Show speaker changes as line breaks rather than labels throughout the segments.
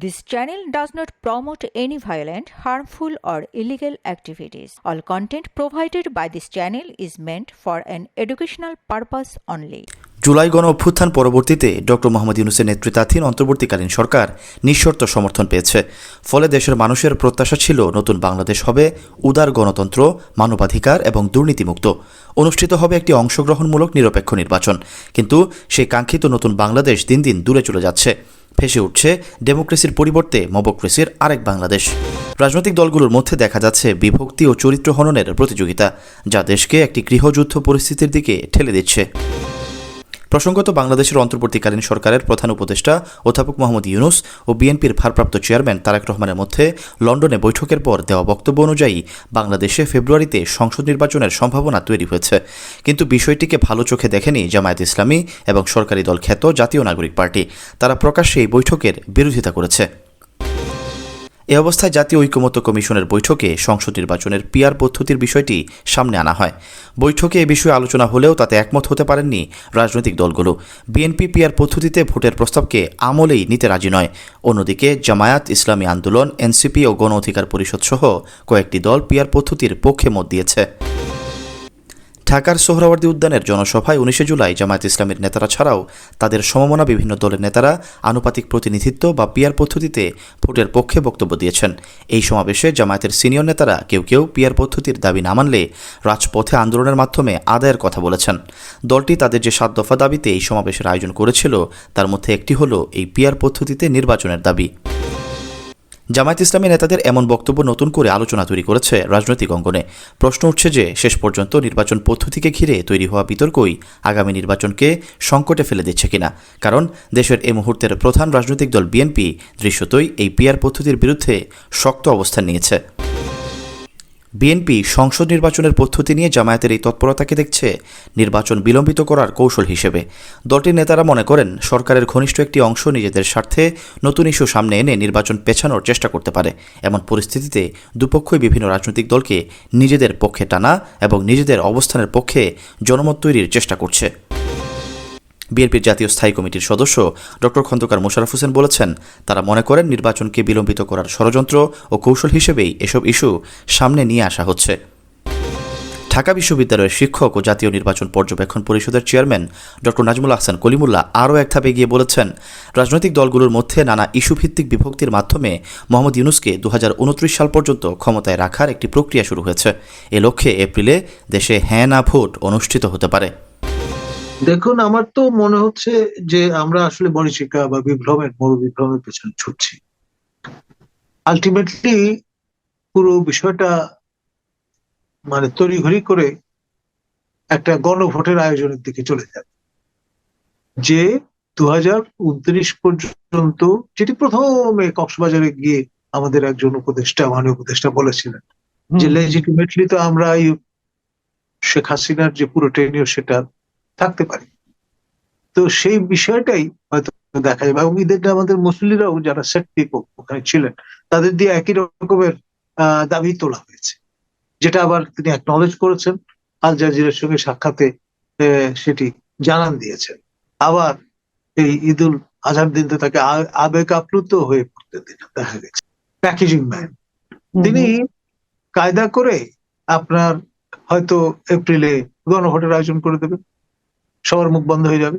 This channel does not promote any violent, harmful, or illegal activities. All content provided by this channel is meant for an educational purpose only.
July গণ অভ্যুত্থান পরবর্তীতে doctor Mohammad ইউনুসের নেতৃত্বাধীন অন্তর্বর্তীকালীন সরকার নিঃশর্ত সমর্থন পেয়েছে ফলে দেশের মানুষের প্রত্যাশা ছিল নতুন বাংলাদেশ হবে উদার গণতন্ত্র মানবাধিকার এবং দুর্নীতিমুক্ত অনুষ্ঠিত হবে একটি অংশগ্রহণমূলক নিরপেক্ষ নির্বাচন কিন্তু সেই কাঙ্ক্ষিত নতুন বাংলাদেশ দিন দিন দূরে চলে যাচ্ছে ভেসে উঠছে ডেমোক্রেসির পরিবর্তে মবক্রেসির আরেক বাংলাদেশ। রাজনৈতিক দলগুলোর মধ্যে দেখা যাচ্ছে বিভক্তি ও চরিত্র হননের প্রতিযোগিতা, যা দেশকে একটি গৃহযুদ্ধ পরিস্থিতির দিকে ঠেলে দিচ্ছে। প্রসঙ্গত বাংলাদেশের অন্তর্বর্তীকালীন সরকারের প্রধান উপদেষ্টা অধ্যাপক মোহাম্মদ ইউনুস ও বিএনপির ভারপ্রাপ্ত চেয়ারম্যান তারেক রহমানের মধ্যে লন্ডনে বৈঠকের পর দেওয়া বক্তব্য অনুযায়ী বাংলাদেশে ফেব্রুয়ারিতে সংসদ নির্বাচনের সম্ভাবনা তৈরি হয়েছে। কিন্তু বিষয়টিকে ভালো চোখে দেখেনি জামায়াত ইসলামী এবং সরকারি দল খ্যাত জাতীয় নাগরিক পার্টি। তারা প্রকাশ্যে এই বৈঠকের বিরোধিতা করেছে। এ অবস্থায় জাতীয় ঐকমত্য কমিশনের বৈঠকে সংসদ নির্বাচনের পিয়ার পদ্ধতির বিষয়টি সামনে আনা হয়। বৈঠকে এ বিষয়ে আলোচনা হলেও তাতে একমত হতে পারেননি রাজনৈতিক দলগুলো। বিএনপি পিয়ার পদ্ধতিতে ভোটের প্রস্তাবকে আমলেই নিতে রাজি নয়। অন্যদিকে জামায়াত, ইসলামী আন্দোলন, এনসিপি ও গণ অধিকার পরিষদ সহ কয়েকটি দল পিয়ার পদ্ধতির পক্ষে মত দিয়েছে। ঢাকার সোহরাওয়ার্দী উদ্যানের জনসভায় উনিশে জুলাই জামায়াত ইসলামের নেতারা ছাড়াও তাদের সমমনা বিভিন্ন দলের নেতারা আনুপাতিক প্রতিনিধিত্ব বা পিয়ার পদ্ধতিতে ভোটের পক্ষে বক্তব্য দিয়েছেন। এই সমাবেশে জামায়াতের সিনিয়র নেতারা কেউ কেউ পিয়ার পদ্ধতির দাবি না মানলে রাজপথে আন্দোলনের মাধ্যমে আদায়ের কথা বলেছেন। দলটি তাদের যে সাত দফা দাবিতে এই সমাবেশের আয়োজন করেছিল, তার মধ্যে একটি হল এই পিয়ার পদ্ধতিতে নির্বাচনের দাবি। জামায়াত ইসলামী নেতাদের এমন বক্তব্য নতুন করে আলোচনা তৈরি করেছে রাজনৈতিক অঙ্গনে। প্রশ্ন উঠছে যে, শেষ পর্যন্ত নির্বাচন পদ্ধতিকে ঘিরে তৈরি হওয়া বিতর্কই আগামী নির্বাচনকে সংকটে ফেলে দিচ্ছে কিনা। কারণ, দেশের এই মুহূর্তের প্রধান রাজনৈতিক দল বিএনপি দৃশ্যতই এই পিয়ার পদ্ধতির বিরুদ্ধে শক্ত অবস্থান নিয়েছে। বিএনপি সংসদ নির্বাচনের পদ্ধতি নিয়ে জামায়াতের এই তৎপরতাকে দেখছে, নির্বাচন বিলম্বিত করার কৌশল হিসেবে। দলটির নেতারা মনে করেন, সরকারের ঘনিষ্ঠ একটি অংশ নিজেদের স্বার্থে নতুন ইস্যু সামনে এনে নির্বাচন পেছানোর চেষ্টা করতে পারে। এমন পরিস্থিতিতে দুপক্ষই বিভিন্ন রাজনৈতিক দলকে নিজেদের পক্ষে টানা এবং নিজেদের অবস্থানের পক্ষে জনমত তৈরির চেষ্টা করছে। বিএনপির জাতীয় স্থায়ী কমিটির সদস্য ডক্টর খন্দকার মোশারফ হোসেন বলেছেন, তারা মনে করেন নির্বাচনকে বিলম্বিত করার ষড়যন্ত্র ও কৌশল হিসেবেই এসব ইস্যু সামনে নিয়ে আসা হচ্ছে। ঢাকা বিশ্ববিদ্যালয়ের শিক্ষক ও জাতীয় নির্বাচন পর্যবেক্ষণ পরিষদের চেয়ারম্যান ডক্টর নাজমুল আহসান কলিমুল্লাহ আরও এক ধাপে গিয়ে বলেছেন, রাজনৈতিক দলগুলোর মধ্যে নানা ইস্যুভিত্তিক বিভক্তির মাধ্যমে মোহাম্মদ ইউনুসকে দু হাজার উনত্রিশ সাল পর্যন্ত ক্ষমতায় রাখার একটি প্রক্রিয়া শুরু হয়েছে। এ লক্ষ্যে এপ্রিলে দেশে হ্যাঁ না ভোট অনুষ্ঠিত হতে পারে।
দেখুন আমার তো মনে হচ্ছে যে আমরা আসলে মরিচিকা বা বিভ্রমের বড় বিভ্রমের পেছনে ছুটছি। আলটিমেটলি পুরো বিষয়টা মানে তড়িঘড়ি করে একটা গণভোটের আয়োজনের দিকে চলে যাবে যে দু হাজার উনত্রিশ পর্যন্ত যেটি প্রথমে কক্সবাজারে গিয়ে আমাদের একজন উপদেষ্টা মানে উপদেষ্টা বলেছিলেন যে লেজিটিমেটলি তো আমরা এই শেখ হাসিনার যে পুরো টেনিয়র সেটা থাকতে পারি। তো সেই বিষয়টাই হয়তো দেখা যাবে। এবং আমাদের মুসলিরাও যারা সেট পিপল ওখানে ছিলেন তাদের দিয়ে একই রকমের দাবি তোলা হয়েছে। যেটা আবার তিনি অ্যাকনলেজ করেছেন। আল জাজিরার সঙ্গে সাক্ষাতে সেটি জানান দিয়েছেন। আবার এই ঈদুল আজহার দিন তো তাকে আবেগ আপ্লুত হয়ে পড়তে দিন দেখা গেছে। প্যাকেজিং ম্যান তিনি কায়দা করে আপনার হয়তো এপ্রিলে গণভোটের আয়োজন করে দেবেন। সবার মুখ বন্ধ হয়ে যাবে।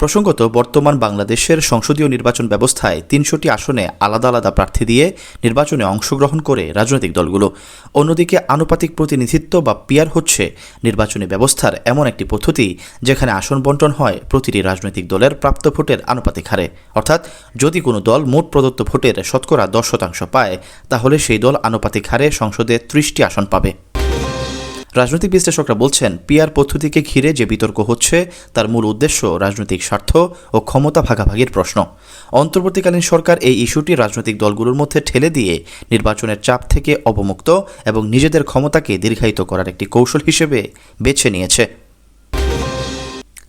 প্রসঙ্গত, বর্তমান বাংলাদেশের সংসদীয় নির্বাচন ব্যবস্থায় তিনশোটি আসনে আলাদা আলাদা প্রার্থী দিয়ে নির্বাচনে অংশগ্রহণ করে রাজনৈতিক দলগুলো। অন্যদিকে, আনুপাতিক প্রতিনিধিত্ব বা পিয়ার হচ্ছে নির্বাচনী ব্যবস্থার এমন একটি পদ্ধতি যেখানে আসন বন্টন হয় প্রতিটি রাজনৈতিক দলের প্রাপ্ত ভোটের আনুপাতিক হারে। অর্থাৎ, যদি কোনো দল মোট প্রদত্ত ভোটের শতকরা দশ শতাংশ পায়, তাহলে সেই দল আনুপাতিক হারে সংসদে ত্রিশটি আসন পাবে। রাজনৈতিক বিশ্লেষকরা বলছেন পিয়ার পদ্ধতিকে ঘিরে যে বিতর্ক হচ্ছে, তার মূল উদ্দেশ্য রাজনৈতিক স্বার্থ ও ক্ষমতা ভাগাভাগির প্রশ্ন। অন্তর্বর্তীকালীন সরকার এই ইস্যুটি রাজনৈতিক দলগুলোর মধ্যে ঠেলে দিয়ে নির্বাচনের চাপ থেকে অবমুক্ত এবং নিজেদের ক্ষমতাকে দীর্ঘায়িত করার একটি কৌশল হিসেবে বেছে নিয়েছে।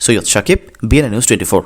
Syed Sakib BNA news twenty four